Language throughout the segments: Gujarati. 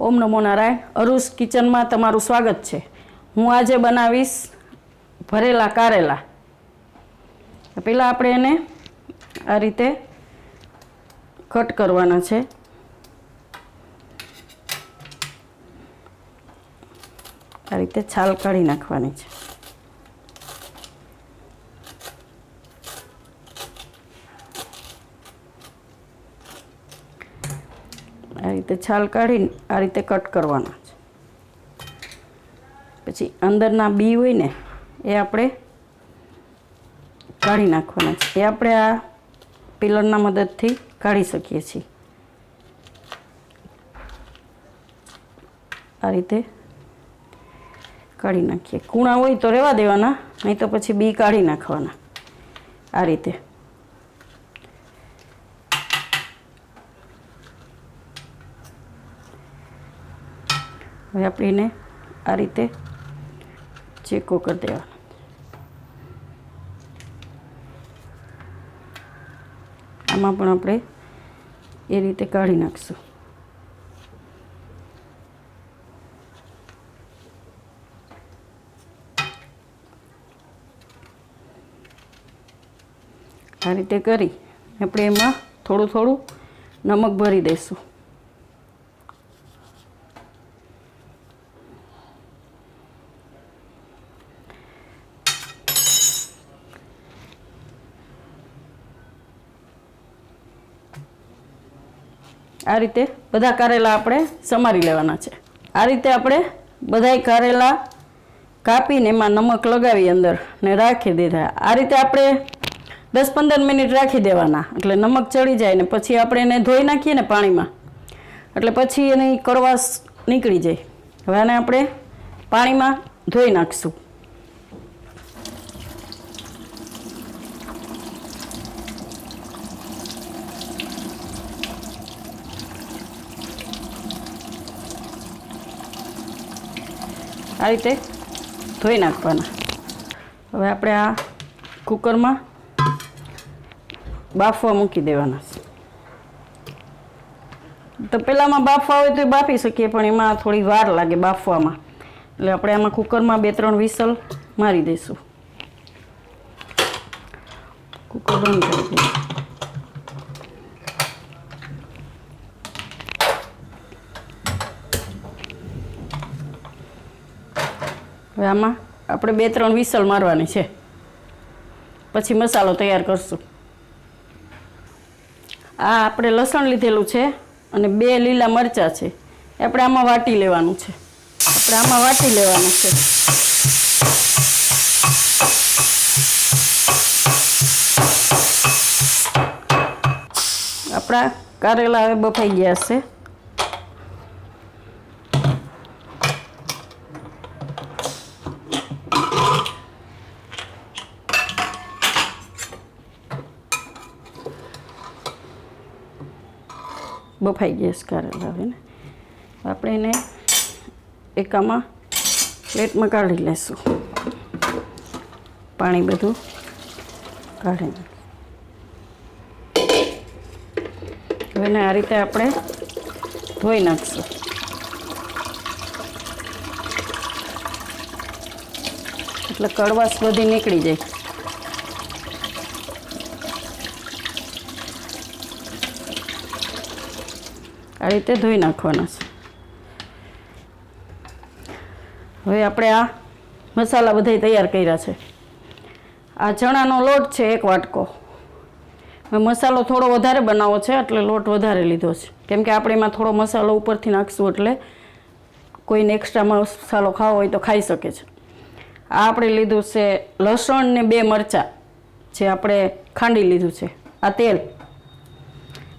ઓમ નમો નારાયણ. અરુષ કિચનમાં તમારું સ્વાગત છે. હું આજે બનાવીશ ભરેલા કારેલા. પહેલાં આપણે એને આ રીતે કટ કરવાના છે. આ રીતે છાલ કાઢી નાખવાની છે. આ રીતે છાલ કાઢીને આ રીતે કટ કરવાના છે. પછી અંદરના બી હોય ને, એ આપણે કાઢી નાખવાના છે. એ આપણે આ પિલરના મદદથી કાઢી શકીએ છીએ. આ રીતે કાઢી નાખીએ. કૂણા હોય તો રહેવા દેવાના, નહીં તો પછી બી કાઢી નાખવાના. આ રીતે. હવે આપણે એને આ રીતે ચેકો કરી દેવાનો. આમાં પણ આપણે એ રીતે કાઢી નાખશું. આ રીતે કરી આપણે એમાં થોડું થોડું નમક ભરી દઈશું આ રીતે બધા કારેલા આપણે સમારી લેવાના છે. આ રીતે આપણે બધાય કારેલા કાપીને એમાં નમક લગાવી અંદર ને રાખી દીધા. આ રીતે આપણે દસ પંદર મિનિટ રાખી દેવાના. એટલે નમક ચડી જાય ને પછી આપણે એને ધોઈ નાખીએ ને પાણીમાં. એટલે પછી એની કરવાશ નીકળી જાય. હવે આપણે પાણીમાં ધોઈ નાખશું. આ રીતે ધોઈ નાખવાના. હવે આપણે આ કુકરમાં બાફવા મૂકી દેવાના છે. તો પહેલાંમાં બાફવા હોય તો બાફી શકીએ, પણ એમાં થોડી વાર લાગે બાફવામાં. એટલે આપણે આમાં કુકરમાં બે ત્રણ વિસલ મારી દઈશું. કુકર બંધ કરી દઈશું. હવે આમાં આપણે બે ત્રણ વિસલ મારવાની છે. પછી મસાલો તૈયાર કરશું. આ આપણે લસણ લીધેલું છે અને બે લીલા મરચાં છે. આપણે આમાં વાટી લેવાનું છે. આપણે આમાં વાટી લેવાનું છે. આપણા કારેલા હવે બફાઈ ગયા છે. બફાઈ ગેસ કરેલા ને. આપણે એને એકામાં પ્લેટમાં કાઢી લેશું. પાણી બધું કાઢી નાખીશું. હવે આ રીતે આપણે ધોઈ નાખશું. એટલે કડવાશ બધી નીકળી જાય. આ રીતે ધોઈ નાખવાના છે. હવે આપણે આ મસાલા બધા તૈયાર કર્યા છે. આ ચણાનો લોટ છે એક વાટકો. મેં મસાલો થોડો વધારે બનાવો છે, એટલે લોટ વધારે લીધો છે. કેમ કે આપણે એમાં થોડો મસાલો ઉપરથી નાખશું એટલે કોઈને એક્સ્ટ્રા મસાલો ખાવો હોય તો ખાઈ શકે છે. આ આપણે લીધું છે લસણ ને બે મરચાં, જે આપણે ખાંડી લીધું છે. આ તેલ.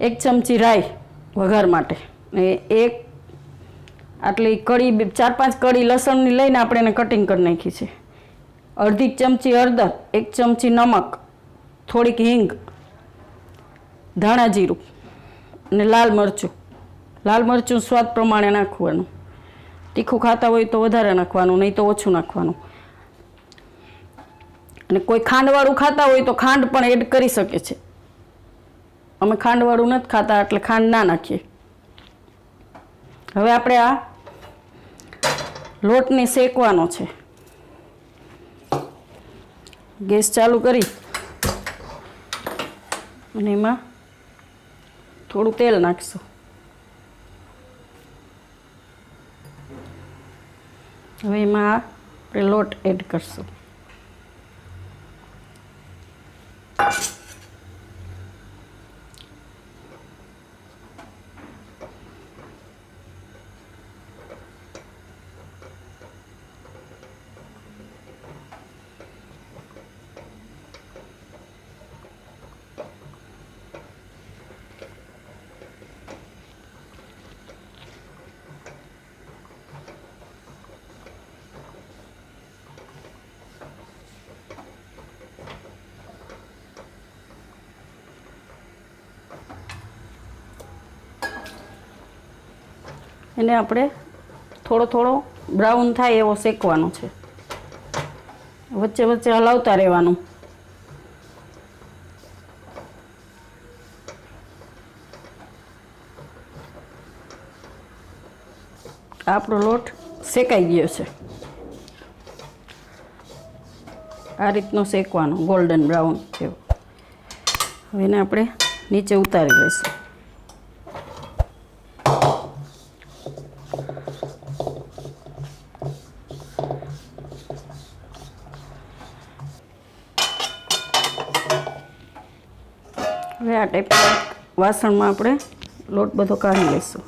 એક ચમચી રાઈ. વઘાર માટે. એક આટલી કળી ચાર પાંચ કળી લસણની લઈને આપણે એને કટિંગ કરી નાખી છે. અડધી ચમચી હળદર, એક ચમચી નમક, થોડીક હિંગ, ધાણા જીરું અને લાલ મરચું. લાલ મરચું સ્વાદ પ્રમાણે નાખવાનું. તીખું ખાતા હોય તો વધારે નાખવાનું, નહીં તો ઓછું નાખવાનું. અને કોઈ ખાંડવાળું ખાતા હોય તો ખાંડ પણ એડ કરી શકે છે. અમે ખાંડવાળું નથી ખાતા, એટલે ખાંડ ના નાખીએ. હવે આપણે આ લોટને શેકવાનો છે. ગેસ ચાલુ કરી. અને એમાં થોડું તેલ નાખીશું. હવે એમાં આપણે લોટ એડ કરશું. એને આપણે થોડો થોડો બ્રાઉન થાય એવો શેકવાનો છે. વચ્ચે વચ્ચે હલાવતા રહેવાનું. આપણો લોટ શેકાઈ ગયો છે. આ રીતનો શેકવાનો ગોલ્ડન બ્રાઉન જેવો. હવે એને આપણે નીચે ઉતારી લઈશું. હવે આ ટાઈપના વાસણમાં આપણે લોટ બધો કાઢી લઈશું.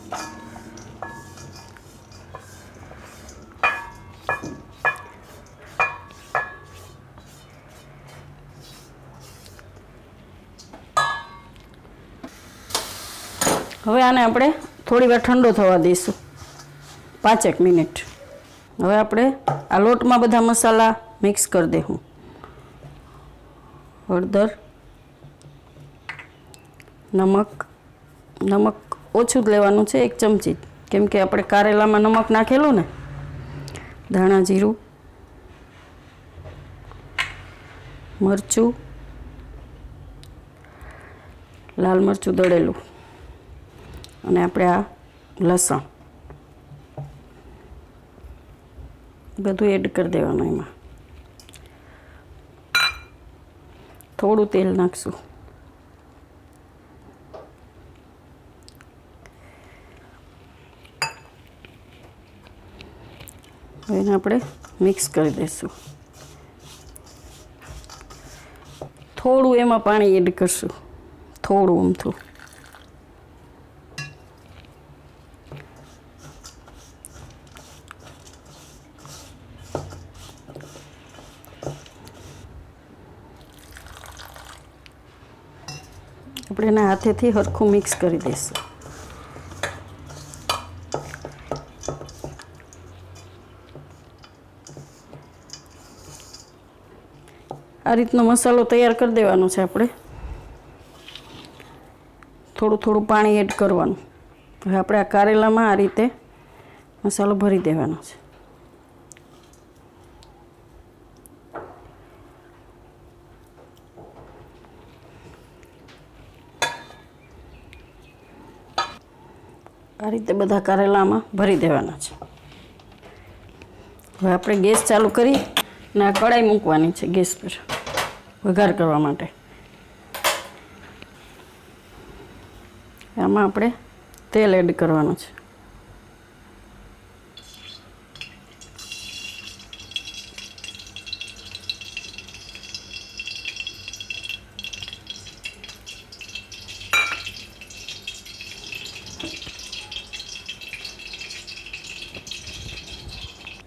હવે આને આપણે થોડી વાર ઠંડો થવા દઈશું. પાંચેક મિનિટ. હવે આપણે આ લોટમાં બધા મસાલા મિક્સ કરી દઈશું હળદર નમક નમક ઓછું જ લેવાનું છે, એક ચમચી. કેમ કે આપણે કારેલામાં નમક નાખેલું ને, ધાણા જીરું, મરચું, લાલ મરચું દળેલું, અને આપણે આ લસણ. બધું એડ કરી દેવાનું એમાં. થોડું તેલ નાખશું. એને આપણે મિક્સ કરી દઈશું. થોડું એમાં પાણી એડ કરશું. થોડું અમથું આપણે એના હાથેથી સરખું મિક્સ કરી દઈશું. આ રીતનો મસાલો તૈયાર કરી દેવાનો છે આપણે. થોડું થોડું પાણી એડ કરવાનું. હવે આપણે આ કારેલામાં આ રીતે મસાલો ભરી દેવાનો છે. આ રીતે બધા કારેલામાં ભરી દેવાના છે. હવે આપણે ગેસ ચાલુ કરી અને આ કઢાઈ મૂકવાની છે ગેસ પર. વઘાર કરવા માટે. આમાં આપણે તેલ એડ કરવાનું છે.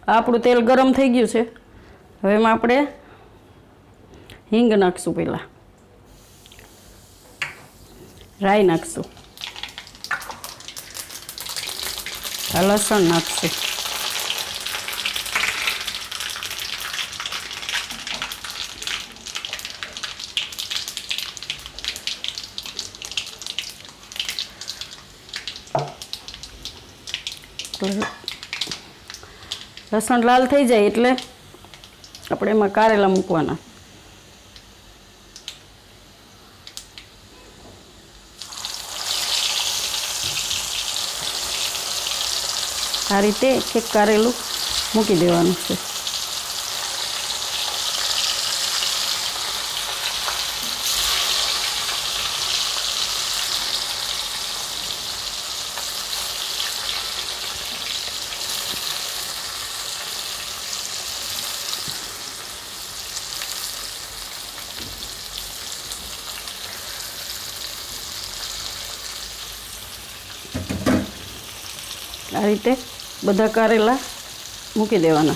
આપણું તેલ ગરમ થઈ ગયું છે. હવે એમાં આપણે હિંગ નાખશું પહેલાં રાઈ નાખશું લસણ નાખશું લસણ લાલ થઈ જાય એટલે આપણે એમાં કારેલા મૂકવાના. આ રીતે એક કારેલું મૂકી દેવાનું છે. આ રીતે બધા કારેલા મૂકી દેવાના.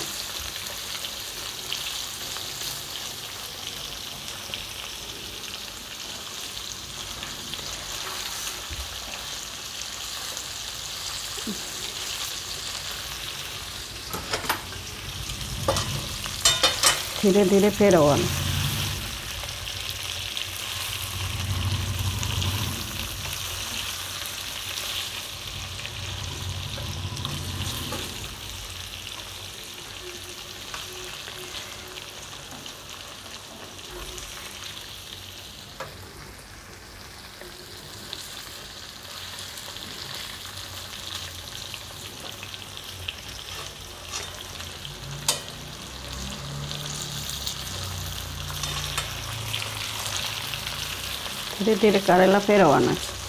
ધીરે ધીરે ફેરવવાનું. ધીરે ધીરે કારેલા ફેરવવાના છે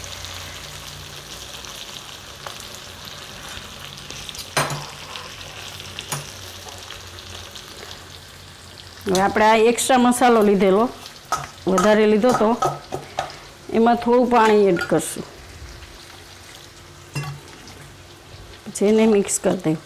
હવે આપણે આ એક્સ્ટ્રા મસાલો લીધેલો વધારે લીધો તો એમાં થોડું પાણી એડ કરશું પછી એને મિક્સ કરી દઉં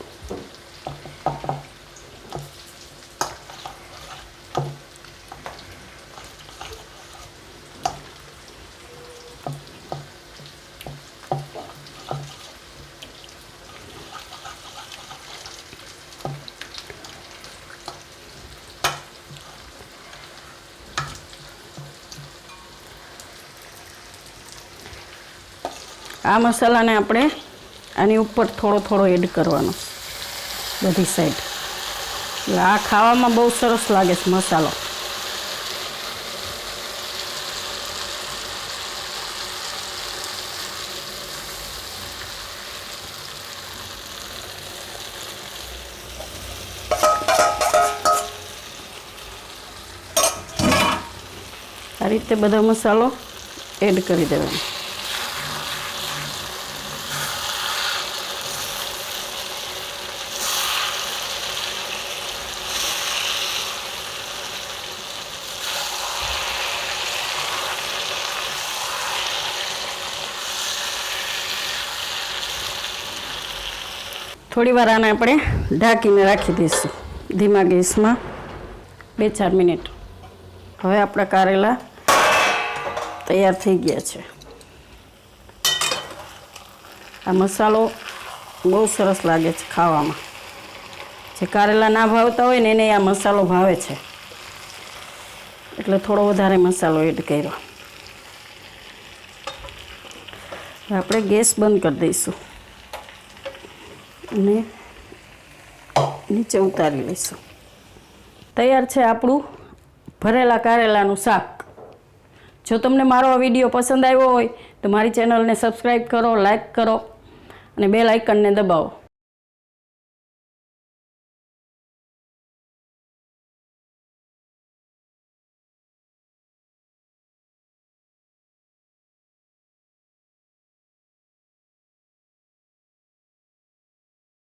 આ મસાલાને આપણે આની ઉપર થોડો થોડો એડ કરવાનો, બધી સાઈડ એટલે આ ખાવામાં બહુ સરસ લાગે છે મસાલો. આ રીતે બધો મસાલો એડ કરી દેવાનો. થોડી વાર આને આપણે ઢાંકીને રાખી દઈશું ધીમા ગેસમાં બે ચાર મિનિટ. હવે આપણા કારેલા તૈયાર થઈ ગયા છે. આ મસાલો બહુ સરસ લાગે છે ખાવામાં. જે કારેલા ના ભાવતા હોય ને એને આ મસાલો ભાવે છે. એટલે થોડો વધારે મસાલો એડ કર્યો. આપણે ગેસ બંધ કરી દઈશું. અને નીચે ઉતારી લઈશું. તૈયાર છે આપણું ભરેલા કારેલાનું શાક. જો તમને મારો આ વીડિયો પસંદ આવ્યો હોય તો મારી ચેનલને સબસ્ક્રાઈબ કરો લાઈક કરો અને બેલ આઇકનને દબાવો.